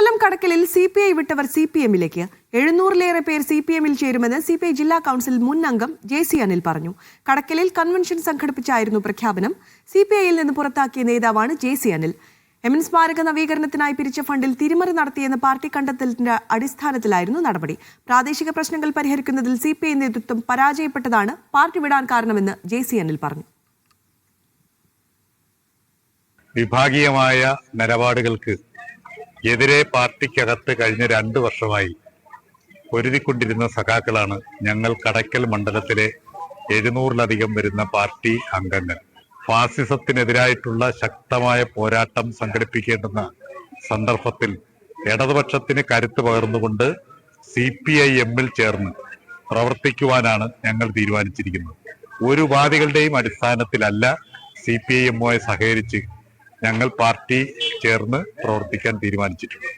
കൊല്ലം കടക്കലിൽ C P I വിട്ടവർ C P എമ്മിലേക്ക്. എഴുന്നൂറിലേറെ പേർ സി പി എമ്മിൽ ചേരുമെന്ന് സി പി ഐ ജില്ലാ കൗൺസിൽ മുൻ അംഗം ജെ സി അനിൽ പറഞ്ഞു. കടക്കലിൽ കൺവെൻഷൻ സംഘടിപ്പിച്ചായിരുന്നു പ്രഖ്യാപനം. സി പി ഐയിൽ നിന്ന് പുറത്താക്കിയ നേതാവാണ് J C Anil. M N സ്മാരക നവീകരണത്തിനായി പിരിച്ച ഫണ്ടിൽ തിരിമറി നടത്തിയെന്ന പാർട്ടി കണ്ടെത്തലിന്റെ അടിസ്ഥാനത്തിലായിരുന്നു നടപടി. പ്രാദേശിക പ്രശ്നങ്ങൾ പരിഹരിക്കുന്നതിൽ സി പി ഐ നേതൃത്വം പരാജയപ്പെട്ടതാണ് പാർട്ടി വിടാൻ കാരണമെന്ന് ജെ സി അനിൽ പറഞ്ഞു. വിഭാഗീയമായ നിലപാടുകൾക്ക് എതിരെ പാർട്ടിക്കകത്ത് കഴിഞ്ഞ രണ്ട് വർഷമായി പൊരുതിക്കൊണ്ടിരുന്ന സഖാക്കളാണ് ഞങ്ങൾ കടയ്ക്കൽ മണ്ഡലത്തിലെ എഴുന്നൂറിലധികം വരുന്ന പാർട്ടി അംഗങ്ങൾ. ഫാസിസത്തിനെതിരായിട്ടുള്ള ശക്തമായ പോരാട്ടം സംഘടിപ്പിക്കേണ്ടുന്ന സന്ദർഭത്തിൽ ഇടതുപക്ഷത്തിന് കരുത്ത് പകർന്നുകൊണ്ട് സി പി ഐ എമ്മിൽ ചേർന്ന് പ്രവർത്തിക്കുവാനാണ് ഞങ്ങൾ തീരുമാനിച്ചിരിക്കുന്നത്. ഒരു ഉപാധികളുടെയും അടിസ്ഥാനത്തിലല്ല സി പി ഐ എമ്മുമായി സഹകരിച്ച് ഞങ്ങൾ പാർട്ടി ചേർന്ന് പ്രവർത്തിക്കാൻ തീരുമാനിച്ചിട്ടുണ്ട്.